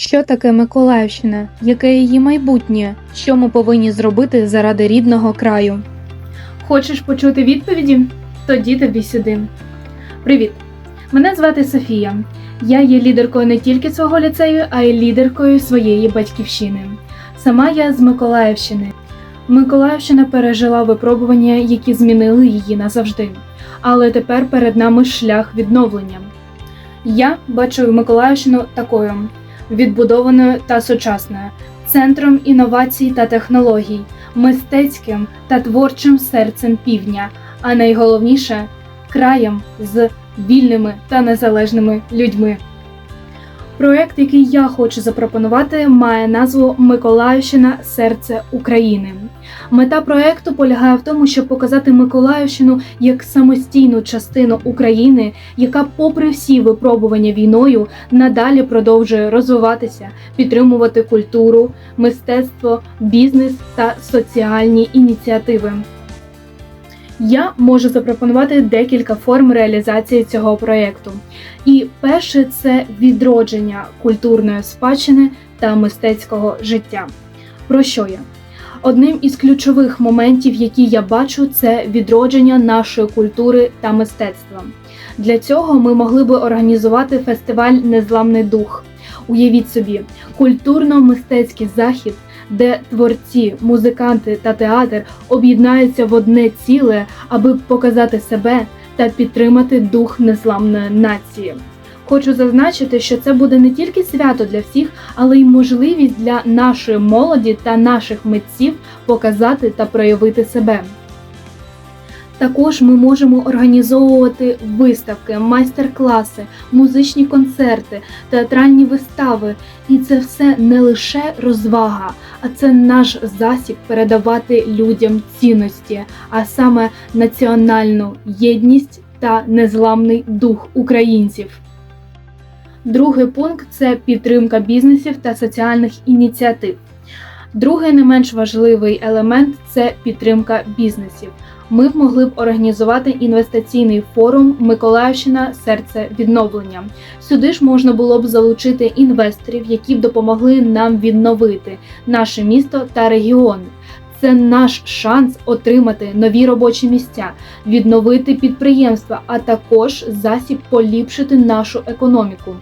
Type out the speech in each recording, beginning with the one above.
Що таке Миколаївщина? Яке її майбутнє? Що ми повинні зробити заради рідного краю? Хочеш почути відповіді? Тоді тобі сюди. Привіт! Мене звати Софія. Я є лідеркою не тільки свого ліцею, а й лідеркою своєї батьківщини. Сама я з Миколаївщини. Миколаївщина пережила випробування, які змінили її назавжди. Але тепер перед нами шлях відновлення. Я бачу Миколаївщину такою відбудованою та сучасною, центром інновацій та технологій, мистецьким та творчим серцем півдня, а найголовніше краєм з вільними та незалежними людьми. Проект, який я хочу запропонувати, має назву Миколаївщина серце України. Мета проекту полягає в тому, щоб показати Миколаївщину як самостійну частину України, яка, попри всі випробування війною, надалі продовжує розвиватися, підтримувати культуру, мистецтво, бізнес та соціальні ініціативи. Я можу запропонувати декілька форм реалізації цього проєкту. І перше це відродження культурної спадщини та мистецького життя. Про що я? Одним із ключових моментів, які я бачу, це відродження нашої культури та мистецтва. Для цього ми могли би організувати фестиваль Незламний дух. Уявіть собі, культурно-мистецький захід, де творці, музиканти та театр об'єднаються в одне ціле, аби показати себе та підтримати дух незламної нації. Хочу зазначити, що це буде не тільки свято для всіх, але й можливість для нашої молоді та наших митців показати та проявити себе. Також ми можемо організовувати виставки, майстер-класи, музичні концерти, театральні вистави. І це все не лише розвага, а це наш засіб передавати людям цінності, а саме національну єдність та незламний дух українців. Другий пункт це підтримка бізнесів та соціальних ініціатив. Другий не менш важливий елемент це підтримка бізнесів. Ми б могли б організувати інвестиційний форум Миколаївщина серце відновлення. Сюди ж можна було б залучити інвесторів, які б допомогли нам відновити наше місто та регіон. Це наш шанс отримати нові робочі місця, відновити підприємства, а також засіб поліпшити нашу економіку.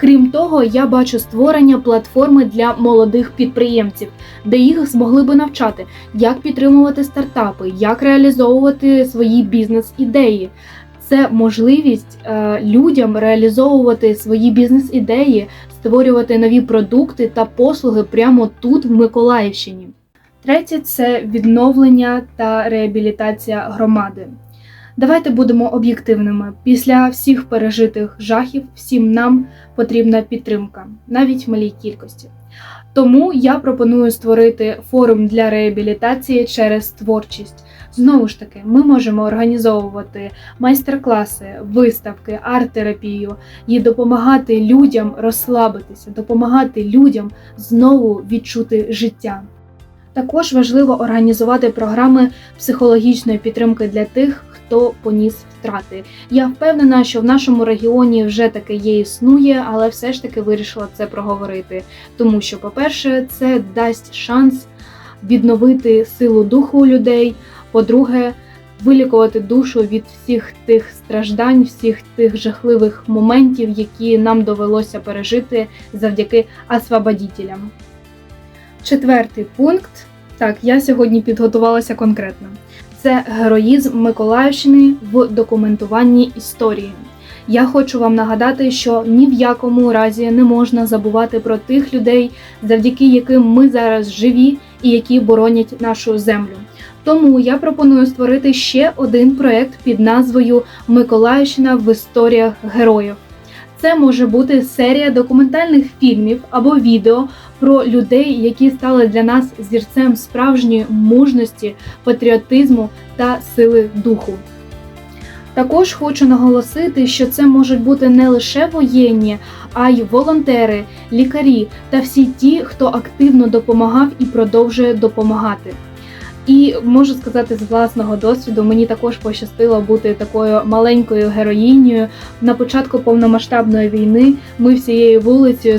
Крім того, я бачу створення платформи для молодих підприємців, де їх змогли би навчати, як підтримувати стартапи, як реалізовувати свої бізнес-ідеї. Це можливість е, людям реалізовувати свої бізнес-ідеї, створювати нові продукти та послуги прямо тут, в Миколаївщині. Третє це відновлення та реабілітація громади. Давайте будемо об'єктивними. Після всіх пережитих жахів всім нам потрібна підтримка, навіть в малій кількості. Тому я пропоную створити форум для реабілітації через творчість. Знову ж таки, ми можемо організовувати майстер-класи, виставки, арт-терапію і допомагати людям розслабитися, допомагати людям знову відчути життя. Також важливо організувати програми психологічної підтримки для тих, хто поніс втрати. Я впевнена, що в нашому регіоні вже таке є існує, але все ж таки вирішила це проговорити. Тому що, по-перше, це дасть шанс відновити силу духу у людей. По-друге, вилікувати душу від всіх тих страждань, всіх тих жахливих моментів, які нам довелося пережити завдяки освободітелям. Четвертий пункт. Так, я сьогодні підготувалася конкретно. Це героїзм Миколаївщини в документуванні історії. Я хочу вам нагадати, що ні в якому разі не можна забувати про тих людей, завдяки яким ми зараз живі і які боронять нашу землю. Тому я пропоную створити ще один проект під назвою Миколаївщина в історіях героїв. Це може бути серія документальних фільмів або відео про людей, які стали для нас зірцем справжньої мужності, патріотизму та сили духу. Також хочу наголосити, що це можуть бути не лише воєнні, а й волонтери, лікарі та всі ті, хто активно допомагав і продовжує допомагати. І можу сказати з власного досвіду, мені також пощастило бути такою маленькою героїнею. На початку повномасштабної війни ми всією вулицею